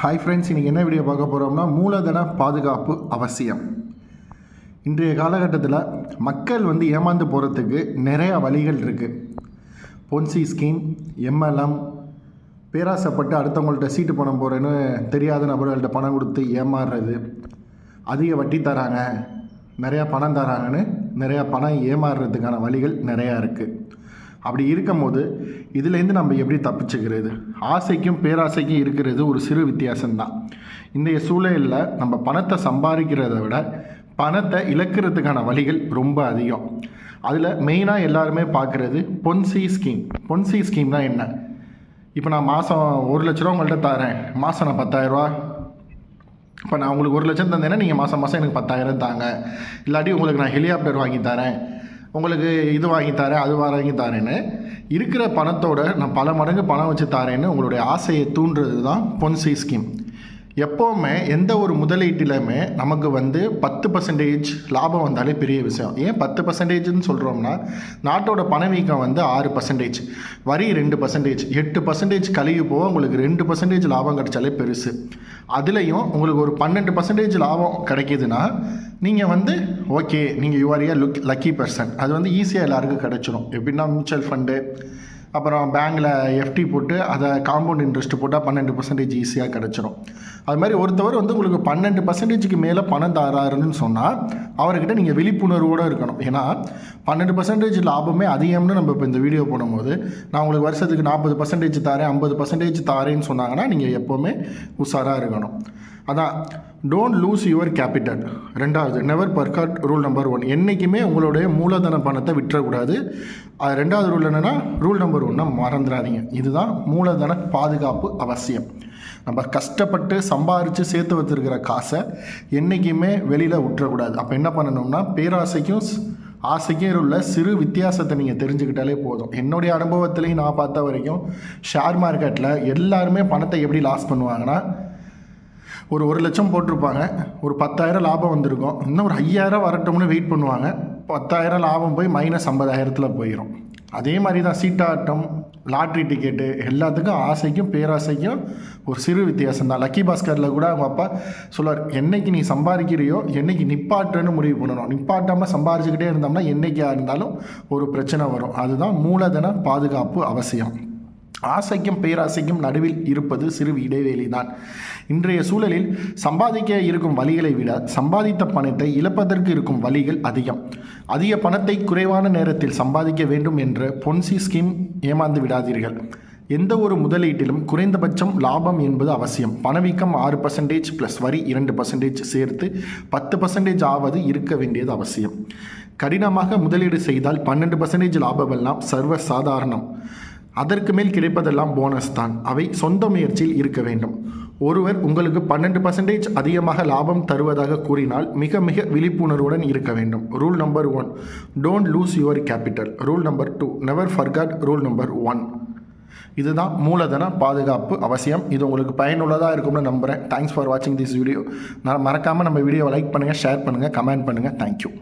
Hi friends இன்றைக்கி என்ன video பார்க்க போகிறோம்னா மூலதன பாதுகாப்பு அவசியம். இன்றைய காலகட்டத்தில் மக்கள் வந்து ஏமாந்து போகிறதுக்கு நிறையா வழிகள் இருக்குது பொன்சி ஸ்கீம் எம்எல்எம் பேராசைப்பட்டு அடுத்தவங்கள்ட்ட சீட்டு பணம் போகிறேன்னு தெரியாத நபர்கள்ட்ட பணம் கொடுத்து ஏமாறுறது அதிக வட்டி தராங்க நிறையா பணம் தராங்கன்னு நிறையா பணம் ஏமாறுறதுக்கான வழிகள் நிறையா இருக்குது அப்படி இருக்கும்போது இதுலேருந்து நம்ம எப்படி தப்பிச்சுக்கிறது? ஆசைக்கும் பேராசைக்கும் இருக்கிறது ஒரு சிறு வித்தியாசம்தான். இன்றைய சூழலில் நம்ம பணத்தை சம்பாதிக்கிறத விட பணத்தை இழக்கிறதுக்கான வழிகள் ரொம்ப அதிகம். அதில் மெயினாக எல்லாருமே பார்க்குறது பொன்சி ஸ்கீம் பொன்சி ஸ்கீம்னா என்ன? இப்போ நான் மாதம் ஒரு லட்ச ரூபா உங்கள்கிட்ட தரேன். மாதம் நான் பத்தாயிரரூவா இப்போ நான் உங்களுக்கு ஒரு லட்சம் தந்தேன்னா நீங்கள் மாதம் மாதம் எனக்கு பத்தாயிரம் தாங்க. இல்லாட்டி உங்களுக்கு நான் ஹெலிகாப்டர் வாங்கி தரேன். உங்களுக்கு இது வாங்கி தரேன் அது வாங்கி தரேன்னு. இருக்கிற பணத்தோட நான் பல மடங்கு பணம் வச்சு தரேன்னு உங்களுடைய ஆசையை தூண்டுறது தான் பொன்சி ஸ்கீம் எப்போவுமே எந்த ஒரு முதலீட்டிலுமே நமக்கு வந்து பத்து பர்சன்டேஜ் லாபம் வந்தாலே பெரிய விஷயம். ஏன் பத்து பர்சன்டேஜ்னு சொல்கிறோம்னா நாட்டோட பணவீக்கம் வந்து ஆறு பர்சன்டேஜ் வரி ரெண்டு பர்சன்டேஜ் எட்டு பர்சன்டேஜ் கழிவு போக உங்களுக்கு ரெண்டு பர்சன்டேஜ் லாபம் கிடைச்சாலே பெருசு. அதுலேயும் உங்களுக்கு ஒரு பன்னெண்டு பர்சன்டேஜ் லாபம் கிடைக்கிதுன்னா நீங்கள் வந்து ஓகே நீங்கள் you are a look lucky person அது வந்து ஈஸியாக எல்லாருக்கும் கிடைச்சிரும். எப்படின்னா மியூச்சுவல் ஃபண்டு அப்புறம் பேங்க்கில் எஃப்டி போட்டு அதை காம்பவுண்ட் இன்ட்ரெஸ்ட் போட்டால் பன்னெண்டு பர்சன்டேஜ் ஈஸியாக கிடச்சிரும். அது மாதிரி ஒருத்தவர் வந்து உங்களுக்கு பன்னெண்டு பர்சன்டேஜுக்கு மேலே பணம் தராருன்னு சொன்னால் அவர்கிட்ட நீங்கள் விழிப்புணர்வோடு இருக்கணும். ஏன்னா பன்னெண்டு பர்சன்டேஜ் லாபமே அதிகம்னு நம்ம இப்போ இந்த வீடியோ போடும்போது நான் உங்களுக்கு வருஷத்துக்கு நாற்பது பர்சன்டேஜ் தாரேன் ஐம்பது பர்சன்டேஜ் தாரேன்னு சொன்னாங்கன்னா நீங்கள் எப்போவுமே உஷாராக இருக்கணும். அதான் டோன்ட் லூஸ் யுவர் கேபிட்டல் ரெண்டாவது never forget rule number one என்றைக்குமே உங்களுடைய மூலதன பணத்தை விட்டுறக்கூடாது. அது ரெண்டாவது ரூல் என்னென்னா ரூல் நம்பர் ஒன்றை மறந்துடாதீங்க. இதுதான் மூலதன பாதுகாப்பு அவசியம். நம்ம கஷ்டப்பட்டு சம்பாரித்து சேர்த்து வச்சுருக்கிற காசை என்றைக்குமே வெளியில் விட்டுறக்கூடாது. அப்போ என்ன பண்ணணும்னா பேராசைக்கும் ஆசைக்கும் உள்ள சிறு வித்தியாசத்தை நீங்கள் தெரிஞ்சுக்கிட்டாலே போதும். என்னுடைய அனுபவத்துலேயும் நான் பார்த்த வரைக்கும் ஷேர் மார்க்கெட்டில் எல்லாருமே பணத்தை எப்படி லாஸ் பண்ணுவாங்கன்னா ஒரு ஒரு லட்சம் போட்டிருப்பாங்க. ஒரு பத்தாயிரம் லாபம் வந்திருக்கும். இன்னும் ஒரு ஐயாயிரம் வரட்டும்னு வெயிட் பண்ணுவாங்க. பத்தாயிரம் லாபம் போய் மைனஸ் ஐம்பதாயிரத்தில் போயிடும் அதே மாதிரி தான் சீட்டாட்டம் லாட்ரி டிக்கெட்டு எல்லாத்துக்கும் ஆசைக்கும் பேராசைக்கும் ஒரு சிறு வித்தியாசம் தான். லக்கி பாஸ்கரில் கூட அவங்க அப்பா சொல்லுவார் என்னைக்கு நீ சம்பாதிக்கிறியோ என்னைக்கு நிப்பாட்டுன்னு முடிவு பண்ணணும். நிப்பாட்டாமல் சம்பாரிச்சுக்கிட்டே இருந்தோம்னா என்றைக்காக இருந்தாலும் ஒரு பிரச்சனை வரும். அதுதான் மூலதன பாதுகாப்பு அவசியம். ஆசைக்கும் பேராசைக்கும் நடுவில் இருப்பது சிறு இடைவேளி தான் இன்றைய சூழலில் சம்பாதிக்க இருக்கும் வழிகளை விட சம்பாதித்த பணத்தை இழப்பதற்கு இருக்கும் வழிகள் அதிகம். அதிக பணத்தை குறைவான நேரத்தில் சம்பாதிக்க வேண்டும் என்ற பொன்சி ஸ்கீம் ஏமாந்து விடாதீர்கள். எந்த ஒரு முதலீட்டிலும் குறைந்தபட்சம் லாபம் என்பது அவசியம். பணவீக்கம் ஆறு பர்சன்டேஜ் ப்ளஸ் வரி இரண்டு பர்சன்டேஜ் சேர்த்து பத்து பர்சன்டேஜ் ஆவது இருக்க வேண்டியது அவசியம். கடினமாக முதலீடு செய்தால் பன்னெண்டு பர்சன்டேஜ் லாபமெல்லாம் சர்வ சாதாரணம். அதற்கு மேல் கிடைப்பதெல்லாம் போனஸ் தான். அவை சொந்த முயற்சியில் இருக்க வேண்டும். ஒருவர் உங்களுக்கு பன்னெண்டு பர்சன்டேஜ் அதிகமாக லாபம் தருவதாக கூறினால் மிக மிக விழிப்புணர்வுடன் இருக்க வேண்டும். Rule number one don't lose your capital rule number two never forget rule number one இதுதான் மூலதன பாதுகாப்பு அவசியம். இது உங்களுக்கு பயனுள்ளதாக இருக்கும்னு நம்புகிறேன் தேங்க்ஸ் ஃபார் வாட்சிங் திஸ் வீடியோ நான் மறக்காமல் நம்ம வீடியோவை லைக் பண்ணுங்கள் ஷேர் பண்ணுங்கள் கமெண்ட் பண்ணுங்கள் தேங்க்யூ